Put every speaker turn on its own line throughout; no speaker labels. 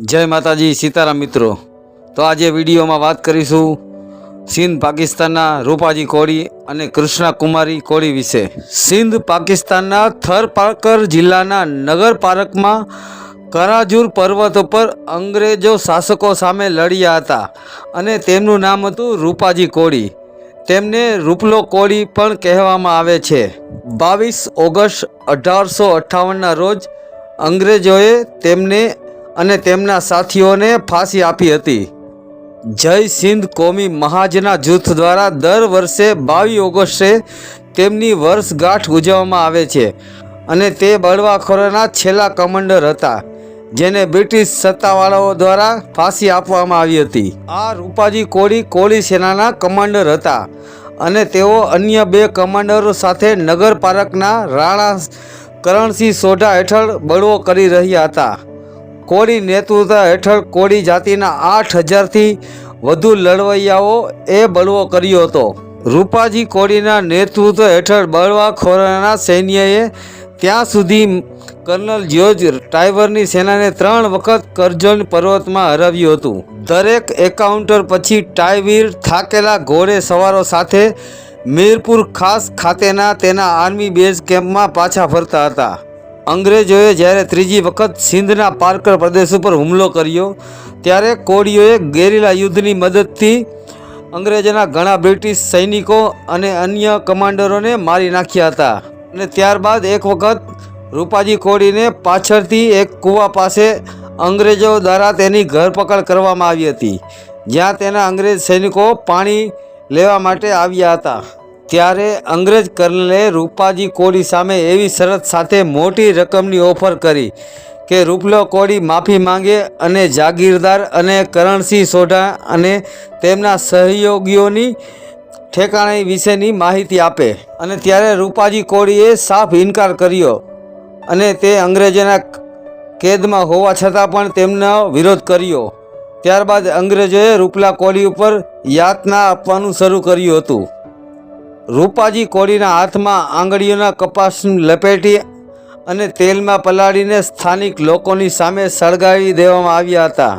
જય માતાજી, સીતારામ મિત્રો. તો આજે વિડીયોમાં વાત કરીશું સિંધ પાકિસ્તાનના રૂપાજી કોળી અને કૃષ્ણા કુમારી કોળી વિશે. સિંધ પાકિસ્તાનના થરપારકર જિલ્લાના નગર પાર્કમાં કરાજુર પર્વત પર અંગ્રેજો શાસકો સામે લડ્યા હતા અને તેમનું નામ હતું રૂપાજી કોળી. તેમને રૂપલો કોળી પણ કહેવામાં આવે છે. બાવીસ ઓગસ્ટ અઢારસો અઠ્ઠાવનના રોજ અંગ્રેજોએ તેમને અને તેમના સાથીઓને ફાંસી આપી હતી. જય સિંધ કોમી મહાજના જૂથ દ્વારા દર વર્ષે બાવીસ ઓગસ્ટે તેમની વર્ષગાંઠ ઉજવવામાં આવે છે અને તે બળવાખોરોના છેલ્લા કમાન્ડર હતા, જેને બ્રિટિશ સત્તાવાળાઓ દ્વારા ફાંસી આપવામાં આવી હતી. આ રૂપાજી કોળી કોળી સેનાના કમાન્ડર હતા અને તેઓ અન્ય બે કમાન્ડરો સાથે નગરપાલકના રાણા કરણસિંહ સોઢા હેઠળ બળવો કરી રહ્યા હતા. કોળી નેતૃત્વ હેઠળ કોળી જાતિના આઠ હજારથી વધુ લડવૈયાઓ એ બળવો કર્યો હતો. રૂપાજી કોળીના નેતૃત્વ હેઠળ બળવાખોરાના સૈન્યએ ત્યાં સુધી કર્નલ જ્યોર્જ ટાઈવરની સેનાને ત્રણ વખત કરજણ પર્વતમાં હરાવ્યું હતું. દરેક એન્કાઉન્ટર પછી ટાઈવીર થાકેલા ઘોડે સવારો સાથે મીરપુર ખાસ ખાતેના તેના આર્મી બેઝ કેમ્પમાં પાછા ફરતા હતા. અંગ્રેજોએ જ્યારે ત્રીજી વખત સિંધના પારકર પ્રદેશ ઉપર હુમલો કર્યો, ત્યારે કોળીઓએ ગેરીલા યુદ્ધની મદદથી અંગ્રેજોના ઘણા બ્રિટિશ સૈનિકો અને અન્ય કમાન્ડરોને મારી નાખ્યા હતા. અને ત્યારબાદ એક વખત રૂપાજી કોળીને પાછળથી એક કૂવા પાસે અંગ્રેજો દ્વારા તેની ધરપકડ કરવામાં આવી હતી, જ્યાં તેના અંગ્રેજ સૈનિકો પાણી લેવા માટે આવ્યા હતા. ત્યારે અંગ્રેજ કર્નલે રૂપાજી કોળી સામે એવી શરત સાથે મોટી રકમની ઓફર કરી કે રૂપલો કોળી માફી માંગે અને જાગીરદાર અને કરણસિંહ સોઢા અને તેમના સહયોગીઓની ઠેકાણે વિશેની માહિતી આપે. અને ત્યારે રૂપાજી કોળીએ સાફ ઇનકાર કર્યો અને તે અંગ્રેજોના કેદમાં હોવા છતાં પણ તેમનો વિરોધ કર્યો. ત્યારબાદ અંગ્રેજોએ રૂપલા કોળી ઉપર યાતના આપવાનું શરૂ કર્યું હતું. રૂપાજી કોળીના હાથમાં આંગળીઓના કપાસ લપેટી અને તેલમાં પલાળીને સ્થાનિક લોકોની સામે સળગાવી દેવામાં આવ્યા હતા.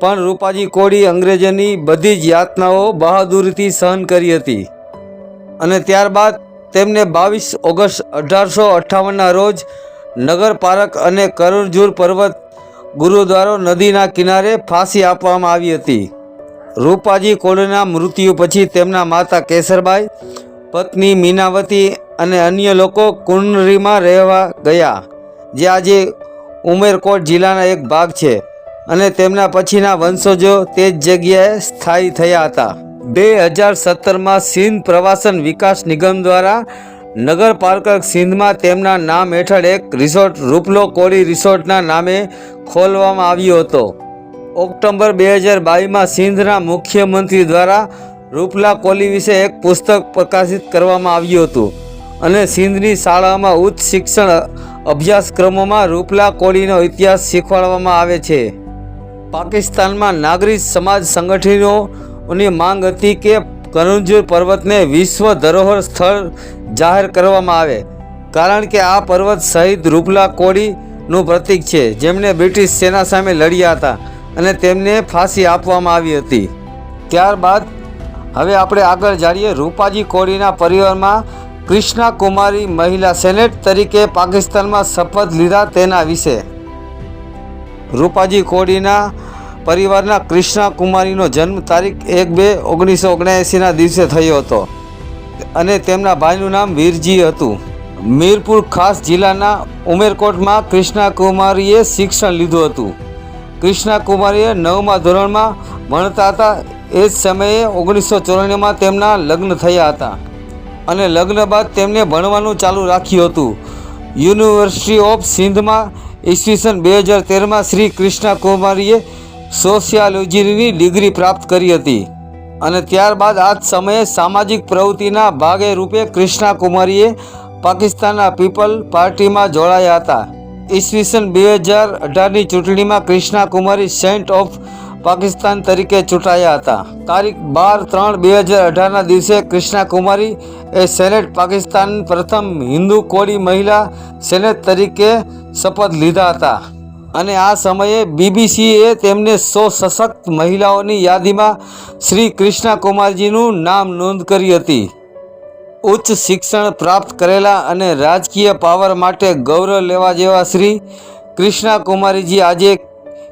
પણ રૂપાજી કોળી અંગ્રેજોની બધી જ યાતનાઓ બહાદુરીથી સહન કરી હતી અને ત્યારબાદ તેમને બાવીસ ઓગસ્ટ અઢારસો અઠ્ઠાવનના રોજ નગરપારક અને કરુણજુર પર્વત ગુરુદ્વારો નદીના કિનારે ફાંસી આપવામાં આવી હતી. રૂપાજી કોળના મૃત્યુ પછી તેમના માતા કેસરબાઈ, પત્ની મીનાવતી અને અન્ય લોકો કુંડરીમાં રહેવા ગયા, જે આજે ઉમેરકોટ જિલ્લાના એક ભાગ છે અને તેમના પછીના વંશજો તે જ જગ્યાએ સ્થાયી થયા હતા. બે હજાર સત્તરમાં સિંધ પ્રવાસન વિકાસ નિગમ દ્વારા નગર સિંધમાં તેમના નામ હેઠળ એક રિસોર્ટ રૂપલો કોળી રિસોર્ટના નામે ખોલવામાં આવ્યો હતો. ઓક્ટોબર બે હજાર બાવીસમાં સિંધના મુખ્યમંત્રી દ્વારા રૂપલા કોલી વિશે એક પુસ્તક પ્રકાશિત કરવામાં આવ્યું હતું અને સિંધની શાળામાં ઉચ્ચ શિક્ષણ અભ્યાસક્રમોમાં રૂપલા કોળીનો ઇતિહાસ શીખવાડવામાં આવે છે. પાકિસ્તાનમાં નાગરિક સમાજ સંગઠનોની માંગ હતી કે કરંજુર પર્વતને વિશ્વ ધરોહર સ્થળ જાહેર કરવામાં આવે, કારણ કે આ પર્વત શહીદ રૂપલા કોળીનું પ્રતીક છે. જેમણે બ્રિટિશ સેના સામે લડ્યા હતા. અને તેમને ફાંસી આપવામાં આવી હતી. ત્યારબાદ હવે આપણે આગળ જાણીએ રૂપાજી કોળીના પરિવારમાં કૃષ્ણા કુમારી મહિલા સેનેટ તરીકે પાકિસ્તાનમાં શપથ લીધા તેના વિશે. રૂપાજી કોળીના પરિવારના કૃષ્ણા કુમારીનો જન્મ તારીખ એક બે ઓગણીસો ઓગણએંસીના દિવસે થયો હતો અને તેમના ભાઈનું નામ વીરજી હતું. મીરપુર ખાસ જિલ્લાના ઉમેરકોટમાં કૃષ્ણા કુમારીએ શિક્ષણ લીધું હતું. કૃષ્ણા નવમા ધોરણમાં ભણતા હતા એ જ સમયે ઓગણીસો ચોરાણુંમાં તેમના લગ્ન થયા હતા અને લગ્ન બાદ તેમને ભણવાનું ચાલુ રાખ્યું હતું. યુનિવર્સિટી ઓફ સિંધમાં ઈસવીસન બે હજાર તેરમાં શ્રી કૃષ્ણા કુમારીએ સોશિયોલોજીની ડિગ્રી પ્રાપ્ત કરી હતી અને ત્યારબાદ આ જ સમયે સામાજિક પ્રવૃત્તિના ભાગે રૂપે કૃષ્ણા પાકિસ્તાનના પીપલ પાર્ટીમાં જોડાયા હતા. ઈસવીસન બે હજાર અઢારની ચૂંટણીમાં કૃષ્ણા કુમારી સેન્ટ ઓફ પાકિસ્તાન તરીકે ચૂંટાયા હતા. તારીખ બાર ત્રણ બે હજાર અઢારના દિવસે કૃષ્ણા કુમારી એ સેનેટ પાકિસ્તાન પ્રથમ હિન્દુ કોળી મહિલા સેનેટ તરીકે શપથ લીધા હતા. અને આ સમયે બીબીસીએ તેમને સો સશક્ત મહિલાઓની યાદીમાં શ્રી કૃષ્ણા કુમારજીનું નામ નોંધ કરી હતી. ઉચ્ચ શિક્ષણ પ્રાપ્ત કરેલા અને રાજકીય પાવર માટે ગૌરવ લેવા જેવા શ્રી કૃષ્ણા કુમારીજી આજે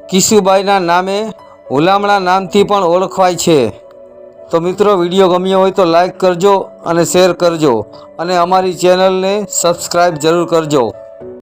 કિશુબાઈના નામે હુલામણા નામથી પણ ઓળખવાય છે. તો મિત્રો, વીડિયો ગમ્યો હોય તો લાઈક કરજો અને શેર કરજો અને અમારી ચેનલને સબસ્ક્રાઈબ જરૂર કરજો.